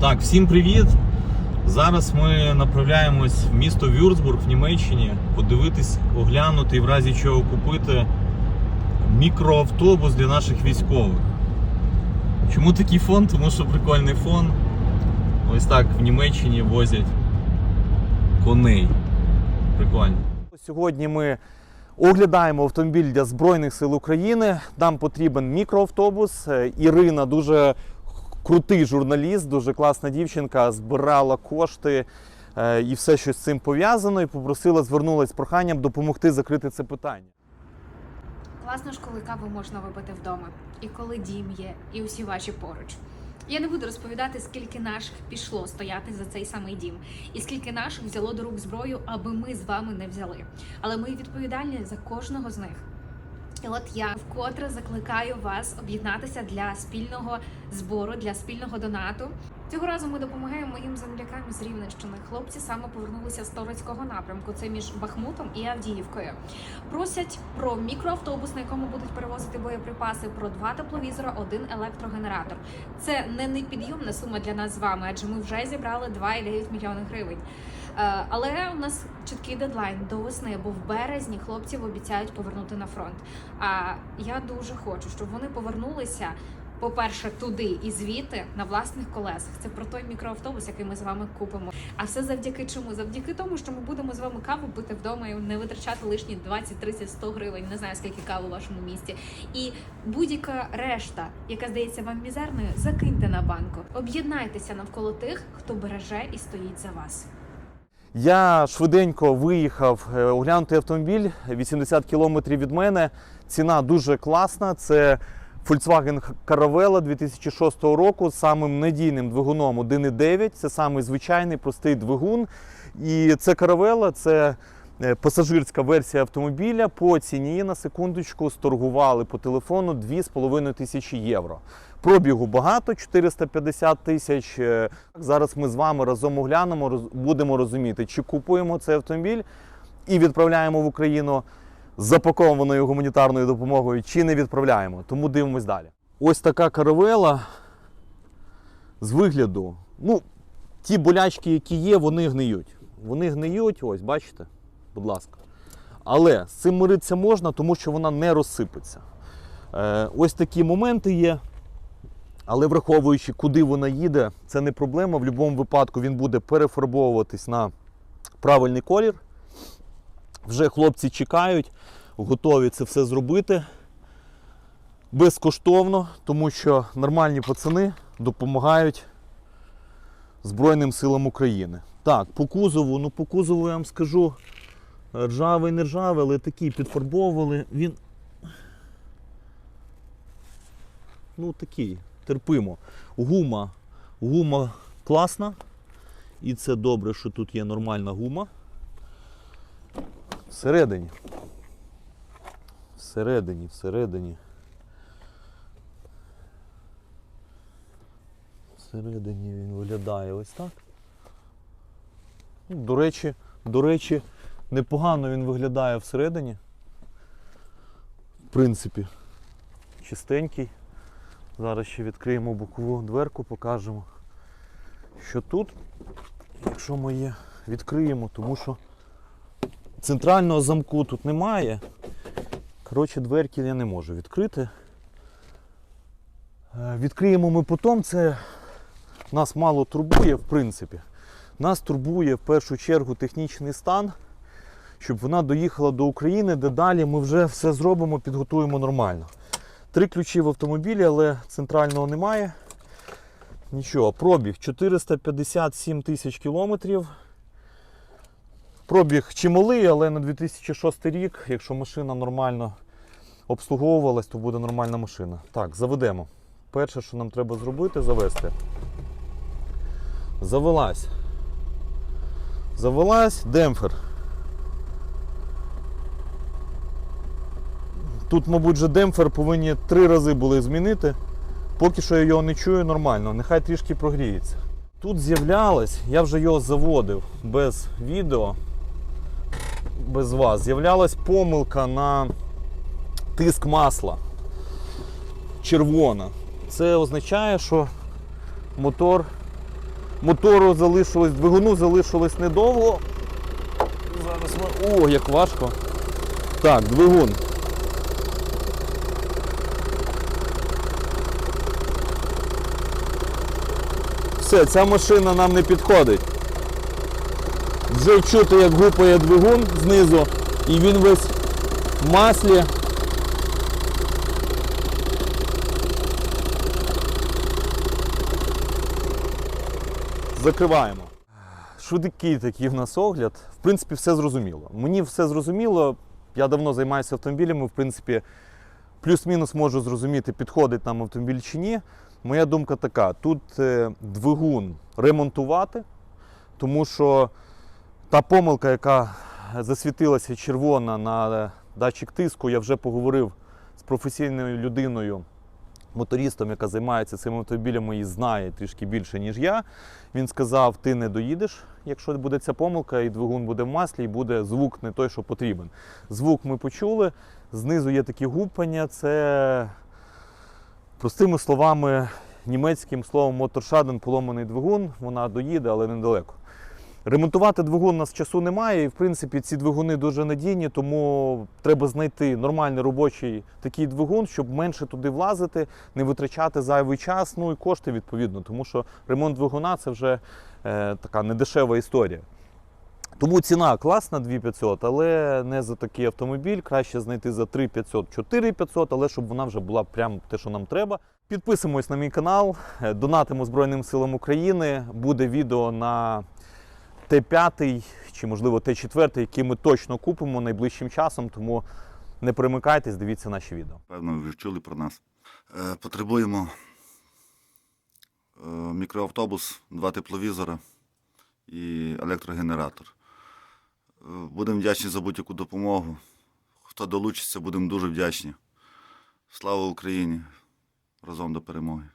Так, всім привіт! Зараз ми направляємось в місто Вюрцбург в Німеччині подивитись, оглянути і в разі чого купити мікроавтобус для наших військових. Чому такий фон? Тому що прикольний фон. Ось так в Німеччині возять коней. Прикольно. Сьогодні ми оглядаємо автомобіль для Збройних сил України. Нам потрібен мікроавтобус. Е, Ірина дуже крутий журналіст, дуже класна дівчинка, збирала кошти е, і все, що з цим пов'язано, і попросила, звернулася з проханням допомогти закрити це питання. Класно ж, коли каву можна випити вдома, і коли дім є, і усі ваші поруч. Я не буду розповідати, скільки наших пішло стояти за цей самий дім, і скільки наших взяло до рук зброю, аби ми з вами не взяли. Але ми відповідальні за кожного з них. І от я вкотре закликаю вас об'єднатися для спільного збору, для спільного донату. Цього разу ми допомагаємо моїм землякам з Рівненщини. Хлопці саме повернулися з Торецького напрямку. Це між Бахмутом і Авдіївкою. Просять про мікроавтобус, на якому будуть перевозити боєприпаси, про два тепловізора, один електрогенератор. Це не непідйомна сума для нас з вами, адже ми вже зібрали 2,9 мільйони гривень. Е, Але у нас чіткий дедлайн до весни, бо в березні хлопців обіцяють повернути на фронт. А я дуже хочу, щоб вони повернулися. По-перше, туди і звідти на власних колесах. Це про той мікроавтобус, який ми з вами купимо. А все завдяки чому? Завдяки тому, що ми будемо з вами каву пити вдома і не витрачати лишні 20, 30, 100 гривень. Не знаю скільки кави у вашому місті. І будь-яка решта, яка здається вам мізерною, закиньте на банку. Об'єднайтеся навколо тих, хто береже і стоїть за вас. Я швиденько виїхав е, оглянути автомобіль 80 кілометрів від мене. Ціна дуже класна. Це Volkswagen Caravella 2006 року з самим надійним двигуном 1.9. Це самий звичайний простий двигун. І це Caravella, це пасажирська версія автомобіля. По ціні на секундочку сторгували по телефону 2,5 тисячі євро. Пробігу багато 450 тисяч. Е, Зараз ми з вами разом оглянемо, будемо розуміти, чи купуємо цей автомобіль і відправляємо в Україну з запакованою гуманітарною допомогою, чи не відправляємо. Тому дивимось далі. Ось така каравела з вигляду. Ну, ті болячки, які є, вони гниють. Вони гниють, ось, бачите? Будь ласка. Але з цим миритися можна, тому що вона не розсипеться. Е, ось такі моменти є. Але враховуючи, куди вона їде, це не проблема. В будь-якому випадку він буде перефарбовуватись на правильний колір. Вже хлопці чекають, готові це все зробити безкоштовно, тому що нормальні пацани допомагають Збройним силам України. Так, по кузову, ну по кузову я вам скажу, ржавий, не ржавий, але такий підфарбовували. Він ну такий, терпимо. Гума, гума класна. І це добре, що тут є нормальна гума. Всередині. Всередині, всередині. Всередині він виглядає ось так. Ну, До речі, до речі, непогано він виглядає всередині. В принципі, чистенький. Зараз ще відкриємо бокову дверку, покажемо, що тут, якщо ми її відкриємо, тому що центрального замку тут немає. Коротше, дверки я не можу відкрити. Е, Відкриємо ми потім, це нас мало турбує, в принципі. Нас турбує в першу чергу технічний стан, щоб вона доїхала до України, де далі ми вже все зробимо, підготуємо нормально. Три ключі в автомобілі, але центрального немає. Нічого, пробіг 457 тисяч кілометрів. Пробіг чималий, але на 2006 рік, якщо машина нормально обслуговувалась, то буде нормальна машина. Так, заведемо. Перше, що нам треба зробити, завести. Завелась. Завелась демпфер. Тут, мабуть, вже демпфер повинні три рази були змінити. Поки що я його не чую нормально, нехай трішки прогріється. Тут з'являлось, я вже його заводив без відео, без вас. З'являлась помилка на тиск масла. Червона. Це означає, що мотор мотору залишилось, двигуну залишилось недовго. Зараз ми. О, як важко. Так, двигун. Все, ця машина нам не підходить. Вже чути, як гупає двигун знизу, і він весь в маслі. Закриваємо. Швидкий такий в нас огляд. В принципі, все зрозуміло. Мені все зрозуміло. Я давно займаюся автомобілями. В принципі, плюс-мінус можу зрозуміти, підходить нам автомобіль чи ні. Моя думка така: тут е, двигун ремонтувати, тому що та помилка, яка засвітилася червона на датчик тиску, я вже поговорив з професійною людиною, мотористом, яка займається цими автомобілями і знає трішки більше, ніж я. Він сказав: ти не доїдеш, якщо буде ця помилка, і двигун буде в маслі, і буде звук не той, що потрібен. Звук ми почули. Знизу є такі гупання. Це простими словами, німецьким словом моторшаден поломаний двигун. Вона доїде, але недалеко. Ремонтувати двигун у нас часу немає, і в принципі ці двигуни дуже надійні, тому треба знайти нормальний робочий такий двигун, щоб менше туди влазити, не витрачати зайвий час, ну і кошти відповідно, тому що ремонт двигуна це вже е, така недешева історія. Тому ціна класна 2500, але не за такий автомобіль. Краще знайти за 3500, 4500, але щоб вона вже була прям те, що нам треба. Підписуємось на мій канал, е, донатимо Збройним силам України. Буде відео на Т5 чи, можливо, Т4, які ми точно купимо найближчим часом, тому не перемикайтесь, дивіться наші відео. Певно, ви чули про нас. Е, Потребуємо е, мікроавтобус, два тепловізора і електрогенератор. Будемо вдячні за будь-яку допомогу. Хто долучиться, будемо дуже вдячні. Слава Україні! Разом до перемоги!